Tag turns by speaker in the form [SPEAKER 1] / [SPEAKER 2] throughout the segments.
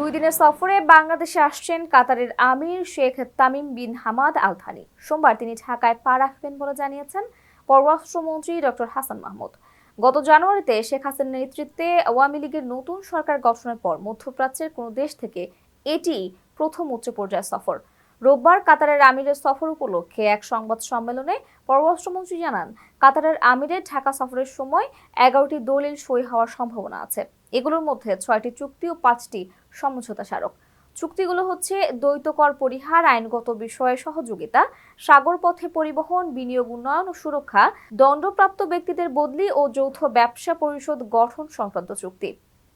[SPEAKER 1] দুই দিনের সফরে বাংলাদেশে আসছেন কাতারের আমির Sheikh Tamim bin Hamad Al Thani সোমবার তিনি ঢাকায় পা রাখবেন বলে জানিয়েছেন পররাষ্ট্রমন্ত্রী ডক্টর হাসান মাহমুদ। গত জানুয়ারিতে শেখ হাসিনার নেতৃত্বে আওয়ামী লীগের নতুন সরকার গঠনের পর মধ্যপ্রাচ্যের কোনো দেশ থেকে এটি প্রথম উচ্চ পর্যায়ের সফর। রোববার কাতারের আমিরের সফর উপলক্ষে এক সংবাদ সম্মেলনে পররাষ্ট্রমন্ত্রী জানান, কাতারের আমিরের ঢাকা সফরের সময় এগারোটি দলিল সই হওয়ার সম্ভাবনা আছে। এগুলোর মধ্যে ছয়টি চুক্তি ও পাঁচটি সমঝোতা স্মারক। চুক্তিগুলো হচ্ছে দ্বৈত কর পরিহার, আইনগত বিষয়ে সহযোগিতা সাগর পথে পরিবহন, বিনিয়োগ উন্নয়ন ও সুরক্ষা, দণ্ডপ্রাপ্ত ব্যক্তিদের বদলি ও যৌথ ব্যবসা পরিষদ গঠন সংক্রান্ত চুক্তি।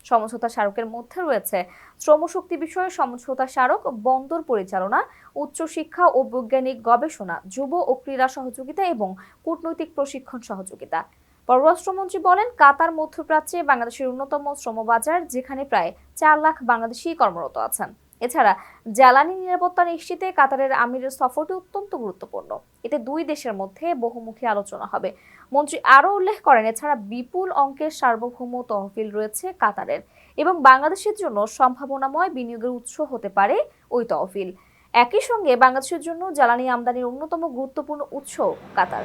[SPEAKER 1] সমঝোতা স্মারকের মধ্যে রয়েছে শ্রমশক্তি বিষয়ে সমঝোতা স্মারক, বন্দর পরিচালনা, উচ্চশিক্ষা ও বৈজ্ঞানিক গবেষণা, যুব ও ক্রীড়া সহযোগিতা এবং কূটনৈতিক প্রশিক্ষণ সহযোগিতা। পররাষ্ট্রমন্ত্রী বলেন, কাতার মধ্যপ্রাচ্যে বাংলাদেশের অন্যতম শ্রমবাজার, যেখানে প্রায় চার লাখ বাংলাদেশি কর্মরত আছেন। এছাড়া, জ্বালানি নিরাপত্তা নিশ্চিতে কাতারের আমিরের সফরটি অত্যন্ত গুরুত্বপূর্ণ। এতে দুই দেশের মধ্যে বহুমুখী আলোচনা হবে। মন্ত্রী আরও উল্লেখ করেন, এছাড়া বিপুল অঙ্কের সার্বভৌম তহবিল রয়েছে কাতারের এবং বাংলাদেশের জন্য সম্ভাবনাময় বিনিয়োগের উৎস হতে পারে ওই তহবিল। একই সঙ্গে বাংলাদেশের জন্য জ্বালানি আমদানির অন্যতম গুরুত্বপূর্ণ উৎস কাতার।